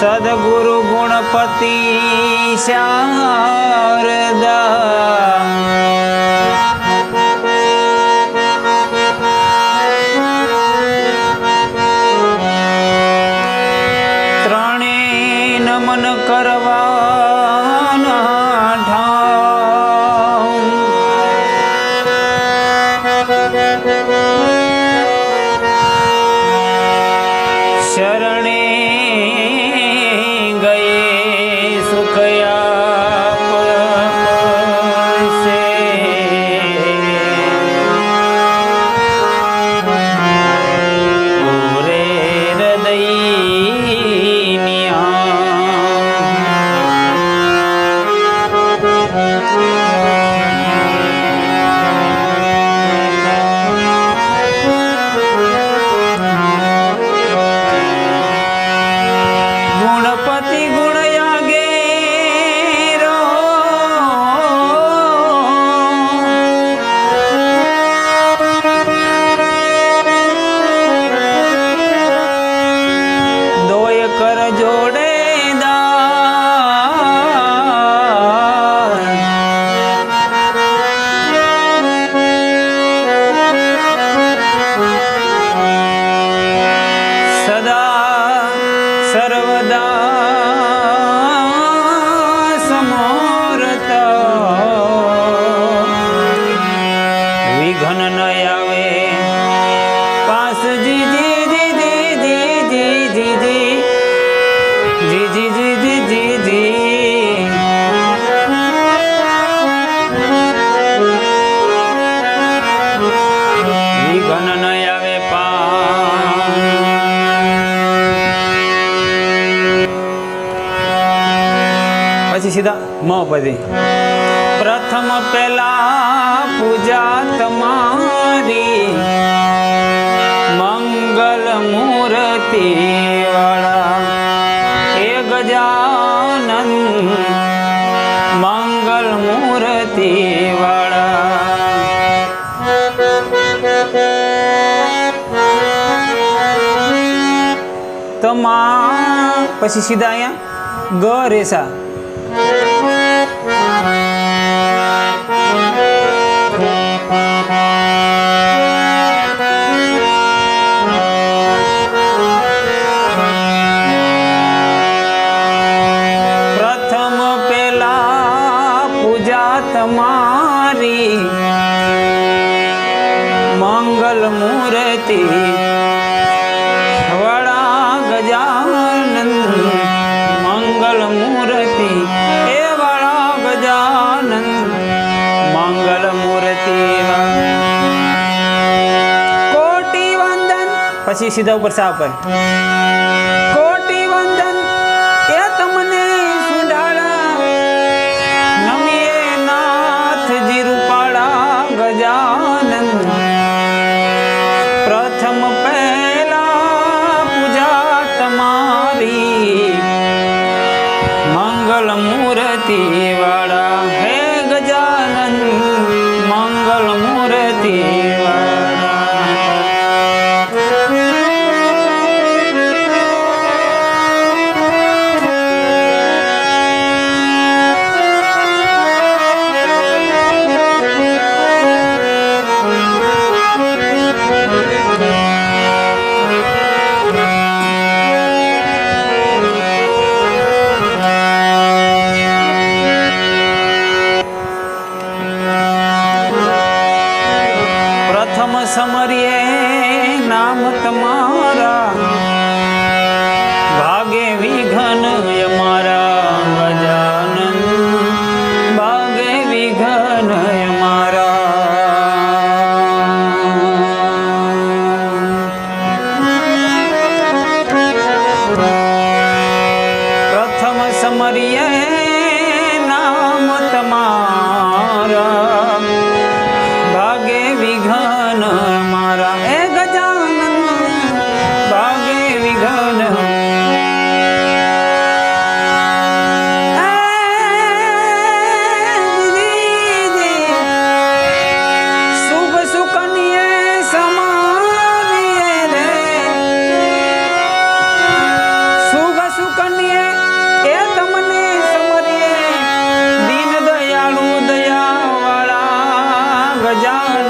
સદગુરુ ગુણપતિ શ્યા પછી સીધા મ પછી પ્રથમ પેલા પૂજા તમારી મંગલ મૂર્તિ વાળા. એ ગજાનંદ મંગલ મૂર્તિ તમા, પછી સીધા અહીંયા ગ રેસા તમારી મંગલ મૂર્તિ વડા ગજાનંદ. મંગલ મૂર્તિ, એ વડા ગજાનંદ. મંગલ મૂર્તિ કોટી વંદન. પછી સીધા ઉપર સા સમરીએ નામ તમારા ભાગે વિઘન અમારા ગજાનંદ ભાગે વિઘન અમારા પ્રથમ સમરીએ નામ તમારા સમરીએ